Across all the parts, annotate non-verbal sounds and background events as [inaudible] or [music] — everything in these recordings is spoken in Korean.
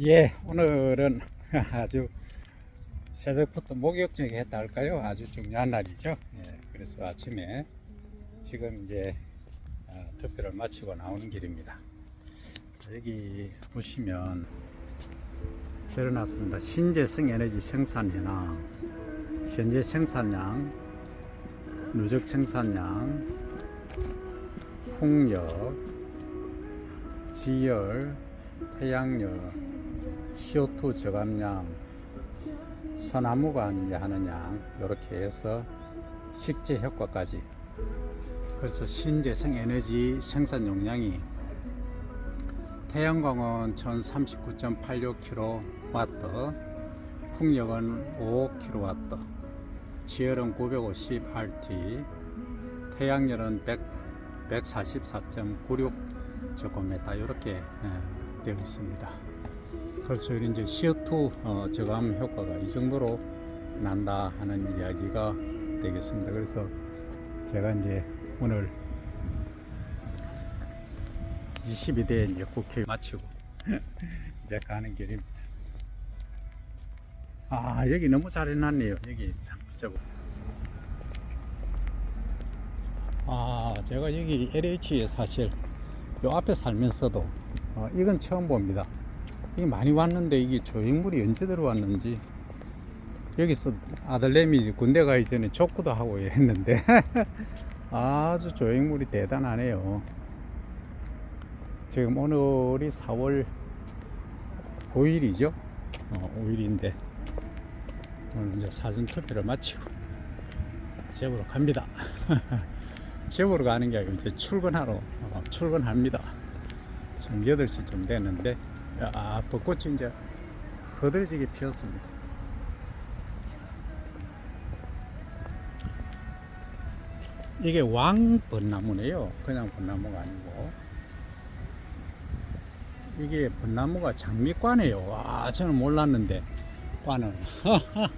예, 오늘은 [laughs] 아주 새벽부터 목욕정이 했다 할까요? 아주 중요한 날이죠. 예, 그래서 아침에 지금 이제 어, 투표를 마치고 나오는 길입니다. 자, 여기 보시면 드러났습니다. 신재생 에너지 생산 현황, 현재 생산량, 누적 생산량, 풍력, 지열, 태양열, CO2 저감량, 소나무가 이제 하는 양 이렇게 해서 식재 효과까지 그래서 신재생 에너지 생산 용량이 태양광은 1039.86kW, 풍력은 5kW, 지열은 950RT, 태양열은 100, 144.96 제곱미터 이렇게 되어 있습니다. 그래서 이제 CO2 어, 저감 효과가 이 정도로 난다 하는 이야기가 되겠습니다. 그래서 제가 이제 오늘 22대 이제 국회 마치고 [laughs] 이제 가는 길입니다. 아 여기 너무 잘 해놨네요. 여기 저. 아 제가 여기 LH에 사실 요 앞에 살면서도 어, 이건 처음 봅니다. 이게 많이 왔는데 이게 조형물이 언제 들어왔는지 여기서 아들내미 군대 가기 전에 족구도 하고 [laughs] 했는데 아주 조형물이 대단하네요. 지금 오늘이 4월 5일이죠. 어, 5일인데 오늘 이제 사전 투표를 마치고 집으로 갑니다. [laughs] 집으로 가는 게 아니고 이제 출근하러 어, 출근합니다. 지금 8시쯤 됐는데 야, 벚꽃이 이제 흐드러지게 피었습니다. 이게 왕 벚나무네요. 그냥 벚나무가 아니고. 이게 벚나무가 장미과네요. 와, 저는 몰랐는데, 과는. [laughs]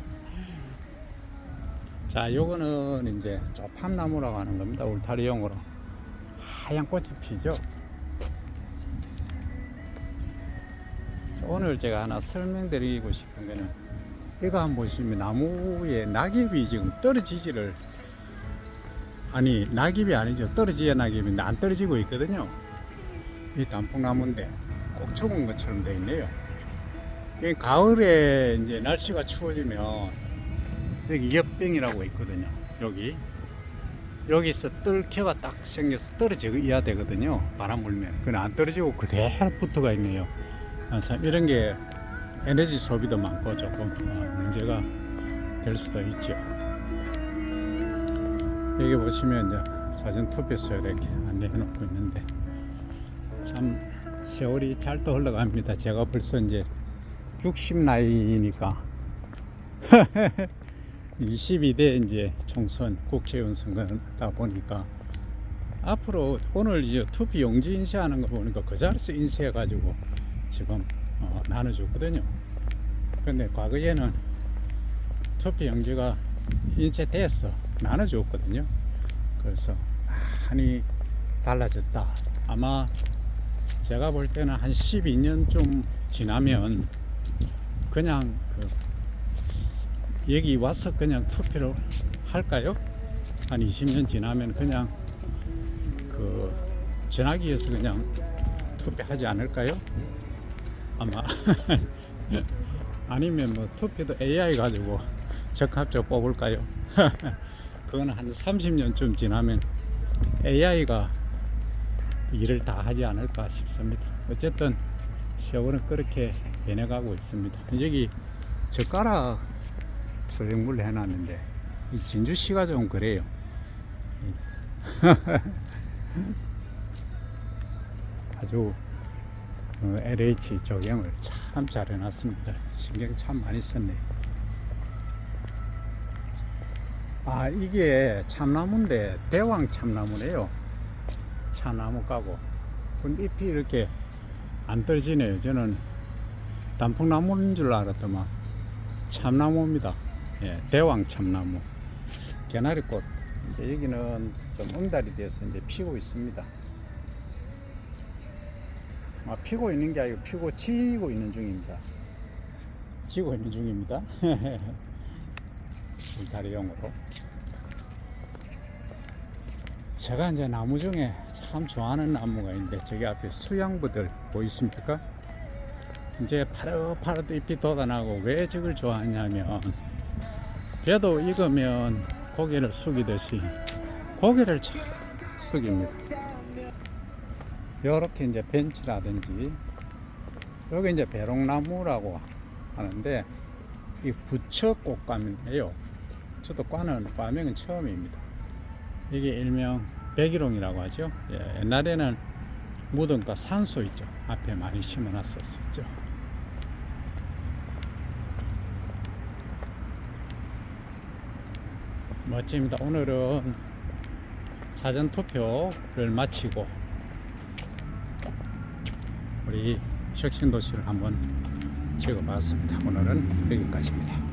자, 요거는 이제 조팝나무라고 하는 겁니다. 울타리용으로. 하얀 꽃이 피죠. 오늘 제가 하나 설명드리고 싶은 거는 이거 한번 보시면 나무에 낙엽이 지금 떨어지지를 아니 낙엽이 아니죠. 떨어지야 낙엽인데 안 떨어지고 있거든요. 이 단풍나무인데 꼭 죽은 것처럼 되어 있네요. 이 가을에 이제 날씨가 추워지면 여기 옆병이라고 있거든요. 여기. 여기서 뜰켜가 딱 생겨서 떨어져야 되거든요. 바람 불면. 그건 안 떨어지고 그대로 붙어가 있네요 아, 참 이런 게 에너지 소비도 많고 조금 어, 문제가 될 수도 있죠. 여기 보시면 이제 사전 투표소 이렇게 안내해 놓고 있는데 참 세월이 잘 또 흘러갑니다. 제가 벌써 이제 60 나이니까 [laughs] 22대 이제 총선 국회의원 선거다 보니까 앞으로 오늘 이제 투표 용지 인쇄하는 거 보니까 그 자리에서 인쇄해 가지고 지금 어, 나눠주거든요. 근데 과거에는 투표 용지가 인쇄돼서 나눠줬거든요. 그래서 많이 달라졌다. 아마 제가 볼 때는 한 12년 좀 지나면 그냥 그 여기 와서 그냥 투표를 할까요? 한 20년 지나면 그냥 그 전화기에서 그냥 투표하지 않을까요? 아마 [laughs] 아니면 뭐 투표도 AI 가지고 적합적 뽑을까요? [laughs] 그거는 한 30년쯤 지나면 AI가 일을 다 하지 않을까 싶습니다. 어쨌든 세월은 그렇게 변해가고 있습니다. 여기 젓가락 소형물로 해놨는데 이 진주시가 좀 그래요. [laughs] 아주 어, LH 조경을 참 잘 해놨습니다. 신경 참 많이 썼네. 아, 이게 참나무인데, 대왕 참나무네요. 참나무 까고. 근데 잎이 이렇게 안 떨어지네요. 저는 단풍나무인 줄 알았더만 참나무입니다. 예, 대왕 참나무. 개나리꽃. 이제 여기는 좀 응달이 돼서 이제 피고 있습니다. 아, 피고 있는 게 아니고 피고 치고 있는 중입니다. 치고 있는 중입니다. [laughs] 다리용으로. 제가 이제 나무 중에 참 좋아하는 나무가 있는데 저기 앞에 수양부들 보이십니까? 이제 파릇파릇 잎이 돋아나고 왜 저걸 좋아하냐면 배도 익으면 고개를 숙이듯이 고개를 착 숙입니다. 이렇게 이제 벤치라든지 여기 이제 배롱나무라고 하는데 이 부처 꽃감이에요. 저도 과는 과명은 처음입니다. 이게 일명 백일홍이라고 하죠. 예, 옛날에는 무덤과 산소 있죠. 앞에 많이 심어놨었죠. 멋집니다. 오늘은 사전 투표를 마치고 우리 혁신도시를 한번 찍어봤습니다. 오늘은 여기까지입니다.